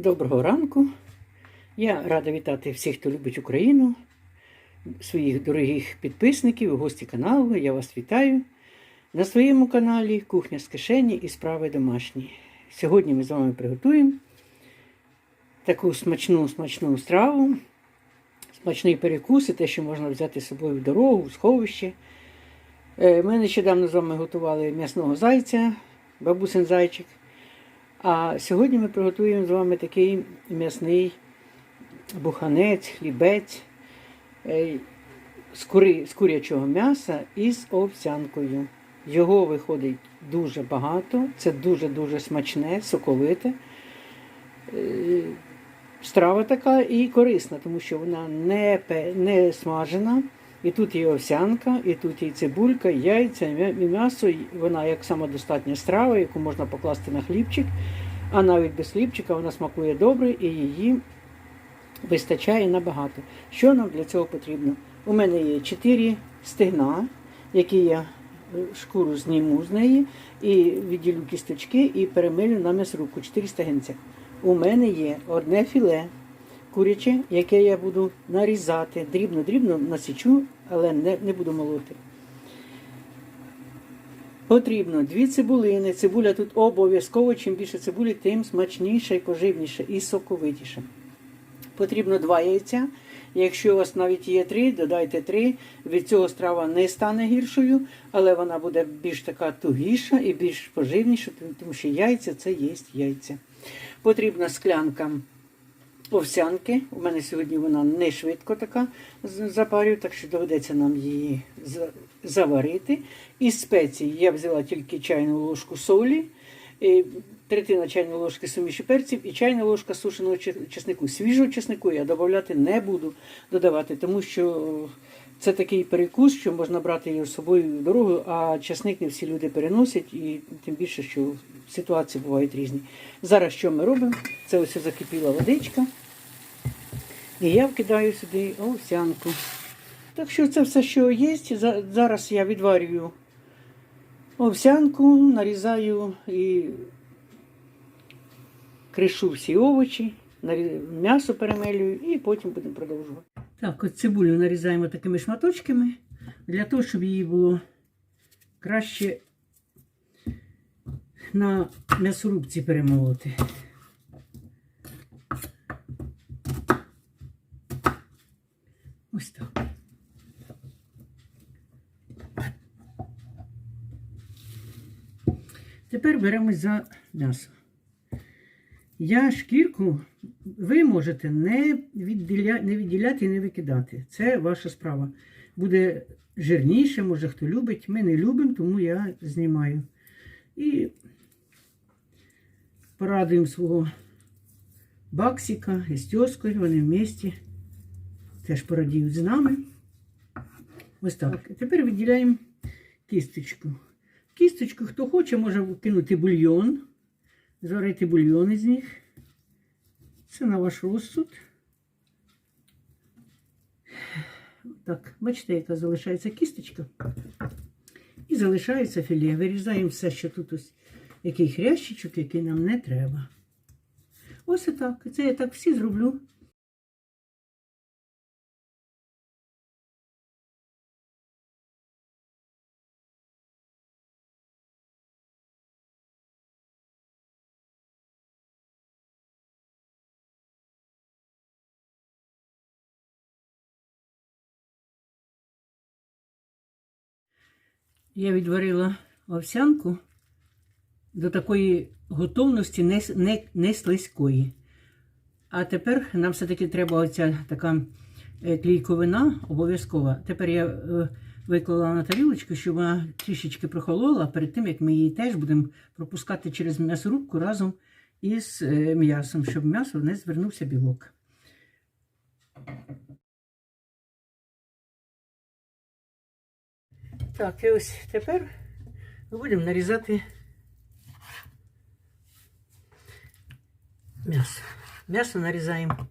Доброго ранку. Я рада вітати всіх, хто любить Україну, своїх дорогих підписників, гості каналу. Я вас вітаю на своєму каналі Кухня з кишені і справи домашні. Сьогодні ми з вами приготуємо таку смачну смачну страву, смачний перекус і те, що можна взяти з собою в дорогу, в сховище. Е, Ми нещодавно з вами готували м'ясного зайця, бабусин зайчик. А сьогодні ми приготуємо з вами такий м'ясний буханець, хлібець з, кури, з курячого м'яса із овсянкою. Його виходить дуже багато, це дуже-дуже смачне, соковите. Е, Страва така і корисна, тому що вона не, не смажена. І тут є овсянка, і тут є цибулька, і яйця, і м'ясо. Вона як самодостатня страва, яку можна покласти на хлібчик. А навіть без хлібчика вона смакує добре і її вистачає набагато. Що нам для цього потрібно? У мене є 4 стегна, які я е, шкуру зніму з неї, і відділю кісточки і перемилю на м'ясорубку. 4 стегенця. У мене є одне філе куряче, яке я буду нарізати. Дрібно-дрібно насічу, але не, не буду молоти. Потрібно дві цибулини. Цибуля тут обов'язково. Чим більше цибулі, тим смачніше, і поживніше і соковитіше. Потрібно два яйця. Якщо у вас навіть є три, додайте три. Від цього страва не стане гіршою, але вона буде більш така тугіша і більш поживніша, тому що яйця це є яйця. Потрібна склянка овсянки. У мене сьогодні вона не швидко така з- запарюю, так що доведеться нам її заварити. Із спецій я взяла тільки чайну ложку солі, третина чайної ложки суміші перців і чайна ложка сушеного чеснику. Свіжого чеснику я додавати не буду додавати, тому що це такий перекус, що можна брати його з собою в дорогу, а чесник не всі люди переносять, і тим більше, що ситуації бувають різні. Зараз що ми робимо? Це ось закипіла водичка. І я вкидаю сюди овсянку. Так що це все, що є. Зараз я відварюю овсянку, нарізаю і кришу всі овочі, м'ясо перемелюю і потім будемо продовжувати. Так, от цибулю нарізаємо такими шматочками для того, щоб її було краще на м'ясорубці перемолоти. Ось. Тепер беремось за м'ясо. Я шкірку ви можете не, відділя, не відділяти і не викидати. Це ваша справа. Буде жирніше, може хто любить. Ми не любимо, тому я знімаю. І порадуємо свого баксика із тьоскою, вони в місті теж порадіють з нами. Ось так. Тепер виділяємо кісточку. Кісточку, хто хоче, може кинути бульйон, зварити бульйон із них. Це на ваш розсуд. Так, бачите, яка залишається кісточка. І залишається філе. Вирізаємо все, що тут ось який хрящичок, який нам не треба. Ось і так. Це я так всі зроблю. Я відварила овсянку до такої готовності не, не, не слизької. А тепер нам все-таки треба оця така е, клійковина обов'язкова. Тепер я е, виклала на тарілочку, щоб вона трішечки прохолола перед тим, як ми її теж будемо пропускати через м'ясорубку разом із е, м'ясом, щоб м'ясо не звернувся білок. Так, і ось тепер ми будемо нарізати м'ясо. М'ясо нарізаємо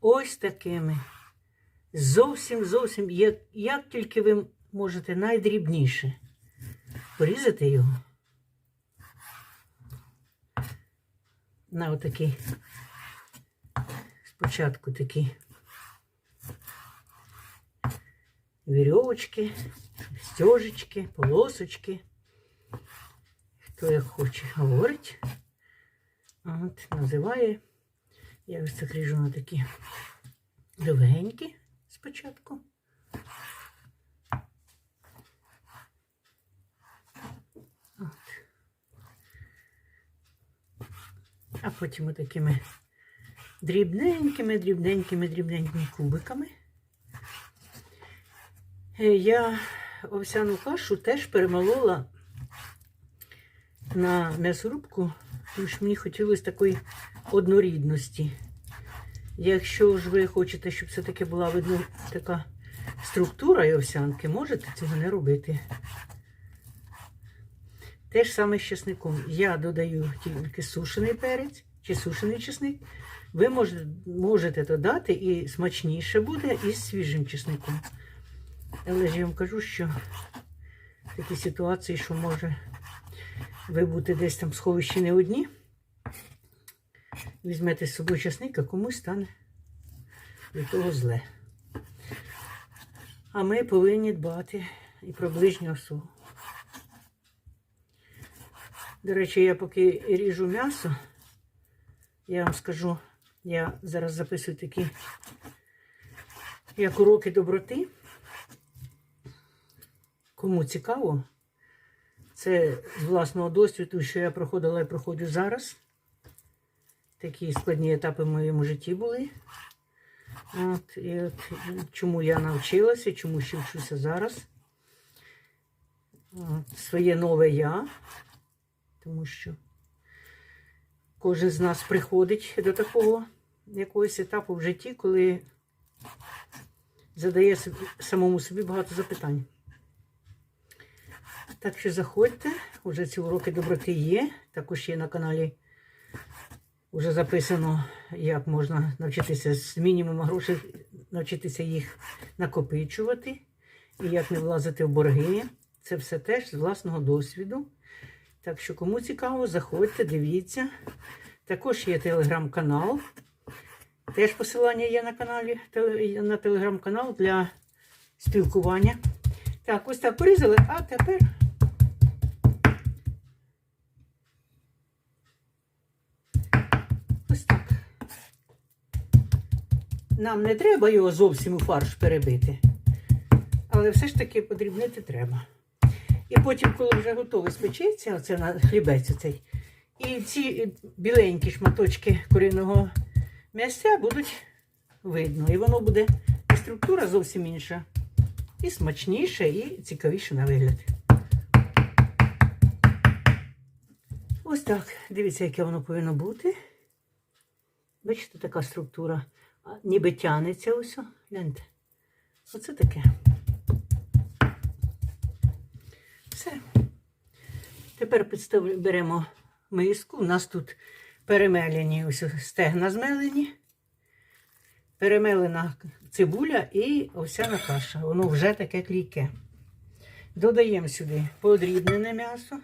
ось такими. Зовсім, зовсім, як, як тільки ви можете найдрібніше порізати його. на отакі. Спочатку такі вірьовочки, стежечки, полосочки. Хто як хоче говорить. От, називає. Я ось так ріжу на такі довгенькі спочатку. От. А потім такими дрібненькими, дрібненькими, дрібненькими кубиками. Е, Я овсяну кашу теж перемолола на м'ясорубку, тому що мені хотілося такої однорідності. Якщо ж ви хочете, щоб все-таки була видно така структура і овсянки, можете цього не робити. Те ж саме з чесником. Я додаю тільки сушений перець чи сушений чесник. Ви можете, можете додати і смачніше буде із свіжим чесником. Але ж я вам кажу, що такі ситуації, що може ви бути десь там в сховищі не одні, візьмете з собою часник, а комусь стане від того зле. А ми повинні дбати і про ближнього свого. До речі, я поки ріжу м'ясо, я вам скажу, я зараз записую такі як уроки доброти. Кому цікаво, це з власного досвіду, що я проходила і проходжу зараз. Такі складні етапи в моєму житті були. От, і от, чому я навчилася, чому ще вчуся зараз. От, своє нове я, тому що кожен з нас приходить до такого якогось етапу в житті, коли задає собі, самому собі багато запитань. Так що заходьте, уже ці уроки доброти є. Також є на каналі вже записано, як можна навчитися з мінімуму грошей, навчитися їх накопичувати і як не влазити в борги. Це все теж з власного досвіду. Так що, кому цікаво, заходьте, дивіться. Також є телеграм-канал. Теж посилання є на каналі, на телеграм-канал для спілкування. Так, ось так порізали, а тепер. Ось так. Нам не треба його зовсім у фарш перебити. Але все ж таки подрібнити треба. І потім, коли вже готовий спечеться, оце на хлібець оцей, і ці біленькі шматочки куриного м'ясця будуть видно. І воно буде і структура зовсім інша. І смачніше, і цікавіше на вигляд. Ось так. Дивіться, яке воно повинно бути. Бачите, така структура. Ніби тянеться ось. Гляньте. Оце таке. Все. Тепер беремо миску. У нас тут перемелені ось стегна змелені, перемелена цибуля і овсяна каша. Воно вже таке клійке. Додаємо сюди подрібнене м'ясо.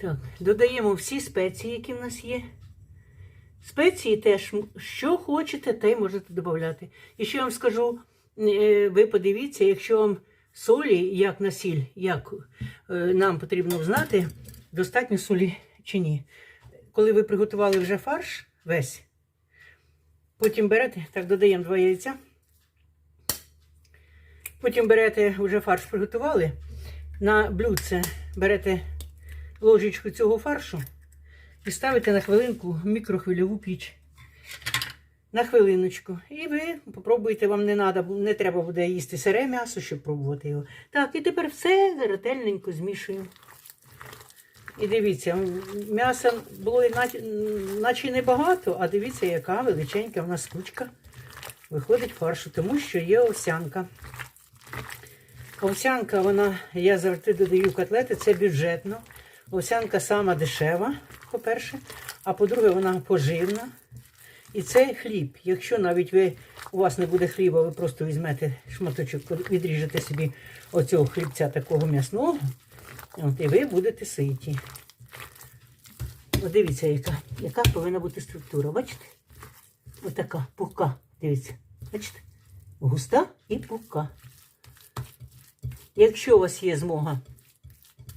Так, додаємо всі спеції, які в нас є. Спеції теж, що хочете, те й можете додати. І ще вам скажу, е, ви подивіться, якщо вам солі, як на сіль, як е, нам потрібно знати, достатньо солі чи ні. Коли ви приготували вже фарш весь, потім берете, так, додаємо два яйця. Потім берете, вже фарш приготували, на блюдце берете ложечку цього фаршу і ставите на хвилинку мікрохвильову піч. На хвилиночку. І ви попробуйте, вам не надо, не треба буде їсти сире м'ясо, щоб пробувати його. Так, і тепер все ретельненько змішуємо. І дивіться, м'яса було наче небагато, а дивіться, яка величенька в нас кучка виходить фаршу, тому що є овсянка. Овсянка, вона, я завжди додаю котлети, це бюджетно. Овсянка сама дешева, по-перше. а по-друге, вона поживна. І це хліб. Якщо навіть ви, у вас не буде хліба, ви просто візьмете шматочок, відріжете собі оцього хлібця такого м'ясного, і ви будете ситі. Дивіться, яка, яка повинна бути структура. Бачите? Отака пухка. Дивіться. Бачите? Густа і пухка. Якщо у вас є змога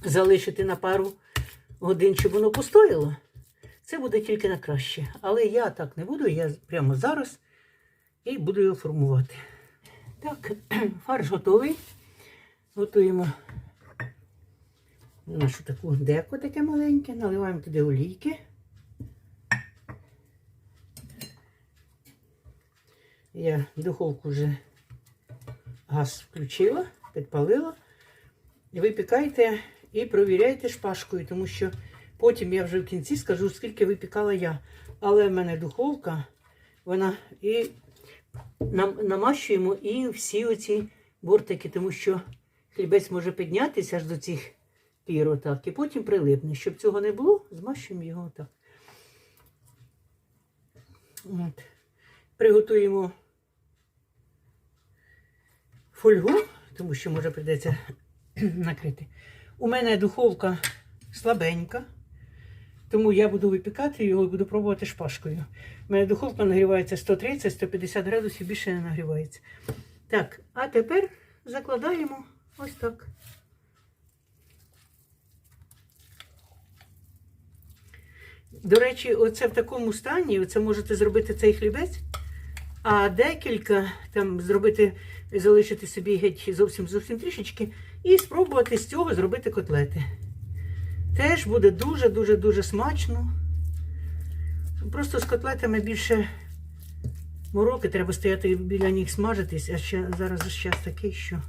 залишити на пару годин, щоб воно постояло, це буде тільки на краще. Але я так не буду, я прямо зараз і буду його формувати. Так, фарш готовий. Готуємо нашу таку деко таке маленьке, наливаємо туди олійки. Я духовку вже газ включила, підпалила. І випікайте і провіряйте шпажкою, тому що потім я вже в кінці скажу, скільки випікала я. Але в мене духовка, вона і нам, намащуємо і всі оці бортики, тому що хлібець може піднятися аж до цих пір отак, і потім прилипне. Щоб цього не було, змащуємо його отак. От. Приготуємо фольгу, тому що може прийдеться накрити. У мене духовка слабенька, тому я буду випікати його і буду пробувати шпажкою. У мене духовка нагрівається 130-150 градусів, більше не нагрівається. Так, а тепер закладаємо ось так. До речі, оце в такому стані, оце можете зробити цей хлібець, а декілька там зробити, залишити собі геть зовсім зовсім трішечки, і спробувати з цього зробити котлети. Теж буде дуже-дуже дуже смачно. Просто з котлетами більше мороки, треба стояти біля них смажитись, а ще зараз час такий, що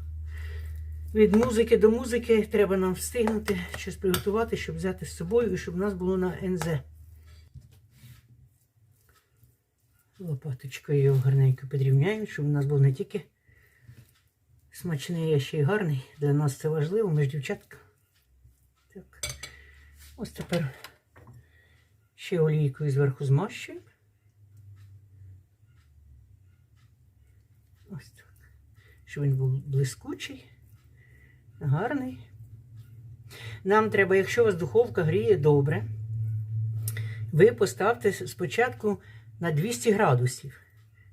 від музики до музики треба нам встигнути щось приготувати, щоб взяти з собою і щоб у нас було на НЗ. Лопаточкою гарненько підрівняємо, щоб у нас був не тільки смачний, а ще й гарний. Для нас це важливо, ми ж дівчатка. Так. Ось тепер ще олійкою зверху змащуємо. Ось так. Щоб він був блискучий, гарний. Нам треба, якщо у вас духовка гріє добре, ви поставте спочатку на 200 градусів,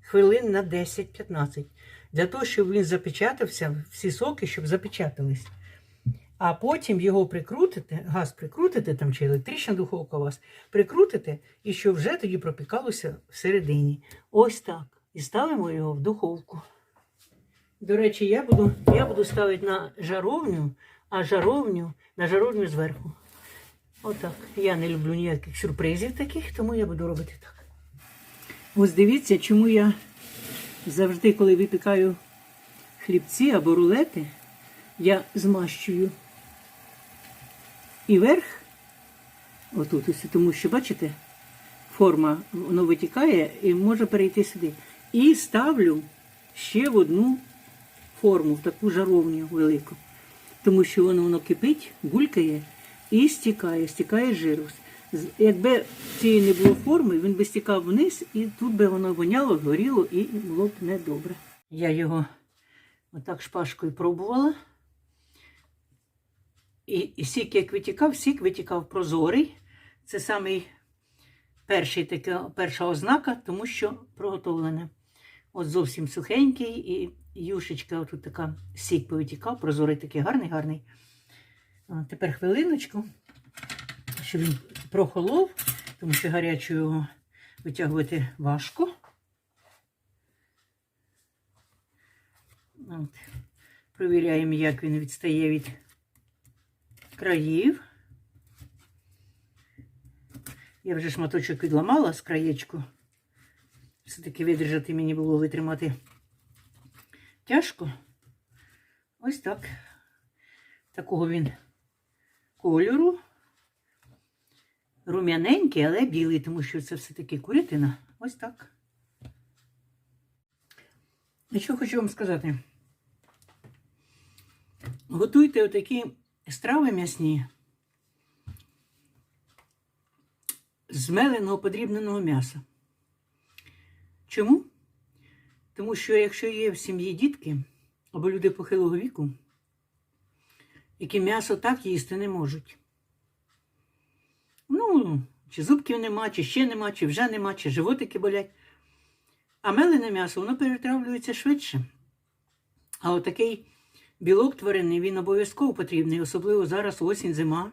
хвилин на 10-15, для того, щоб він запечатався, всі соки, щоб запечатались. А потім його прикрутите, газ прикрутите, там чи електрична духовка у вас, прикрутите, і щоб вже тоді пропікалося всередині. Ось так. І ставимо його в духовку. До речі, я буду, я буду ставити на жаровню, а жаровню на жаровню зверху. Отак. Я не люблю ніяких сюрпризів таких, тому я буду робити так. Ось дивіться, чому я завжди, коли випікаю хлібці або рулети, я змащую і верх, отут ось, тому що, бачите, форма воно витікає і може перейти сюди. І ставлю ще в одну форму, в таку жаровню велику. Тому що воно воно кипить, булькає і стікає, стікає жиру. Якби цієї не було форми, він би стікав вниз, і тут би воно воняло, горіло і було б недобре. Я його отак шпажкою пробувала. І, і сік, як витікав, сік витікав прозорий. Це самий перший така, перша ознака, тому що проготовлене. От зовсім сухенький, і юшечка, отут така сік повитікав, прозорий такий гарний, гарний. Тепер хвилиночку, щоб він прохолов, тому що гарячу його витягувати важко. От. Провіряємо, як він відстає від країв. Я вже шматочок відламала з краєчку. Все-таки видержати мені було витримати тяжко. Ось так. Такого він кольору. Рум'яненький, але білий, тому що це все-таки курятина. Ось так. І що хочу вам сказати. Готуйте отакі страви м'ясні з змеленого подрібненого м'яса. Чому? Тому що якщо є в сім'ї дітки або люди похилого віку, які м'ясо так їсти не можуть. Ну, чи зубків нема, чи ще нема, чи вже нема, чи животики болять. А мелене м'ясо воно перетравлюється швидше. А отакий білок тваринний він обов'язково потрібний, особливо зараз осінь, зима.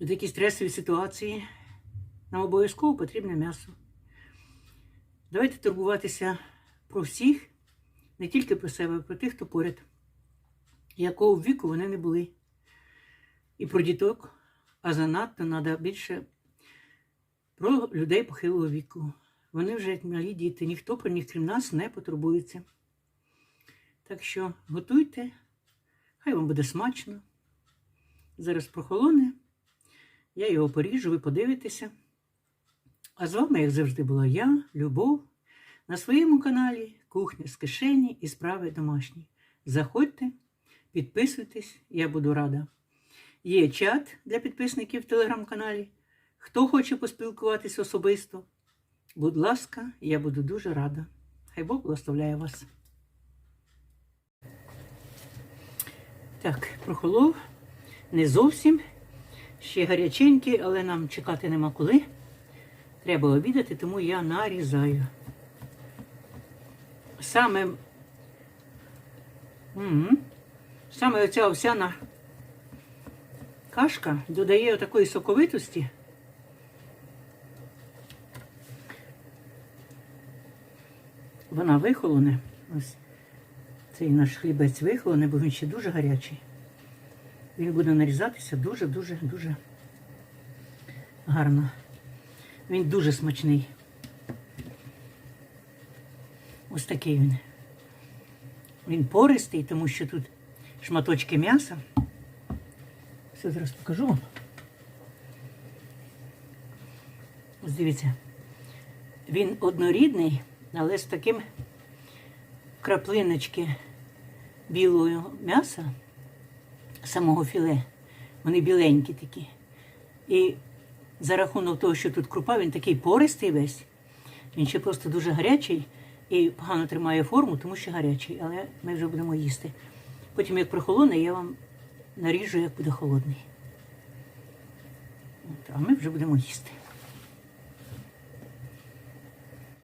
У такі стресові ситуації нам обов'язково потрібне м'ясо. Давайте турбуватися про всіх, не тільки про себе, а про тих, хто поряд, якого віку вони не були. І про діток, а занадто треба більше про людей похилого віку. Вони вже як малі діти, ніхто про них, крім нас, не потурбується. Так що готуйте, хай вам буде смачно. Зараз прохолоне. Я його поріжу, ви подивитеся. А з вами, як завжди, була я, Любов, на своєму каналі Кухня з кишені і справи домашні. Заходьте, підписуйтесь, я буду рада. Є чат для підписників в телеграм-каналі. Хто хоче поспілкуватись особисто, будь ласка, я буду дуже рада. Хай Бог благословляє вас. Так, прохолов. Не зовсім. Ще гаряченький, але нам чекати нема коли. Треба обідати, тому я нарізаю. Саме, саме оця овсяна кашка додає такої соковитості. Вона вихолоне. Ось цей наш хлібець вихолоне, бо він ще дуже гарячий. Він буде нарізатися дуже-дуже дуже гарно. Він дуже смачний. Ось такий він. Він пористий, тому що тут шматочки м'яса. Все зараз покажу вам. Ось дивіться. Він однорідний, але з таким краплиночки білого м'яса, самого філе. Вони біленькі такі. І за рахунок того, що тут крупа, він такий пористий весь. Він ще просто дуже гарячий і погано тримає форму, тому що гарячий, але ми вже будемо їсти. Потім, як прохолоне, я вам наріжу, як буде холодний. От, а ми вже будемо їсти.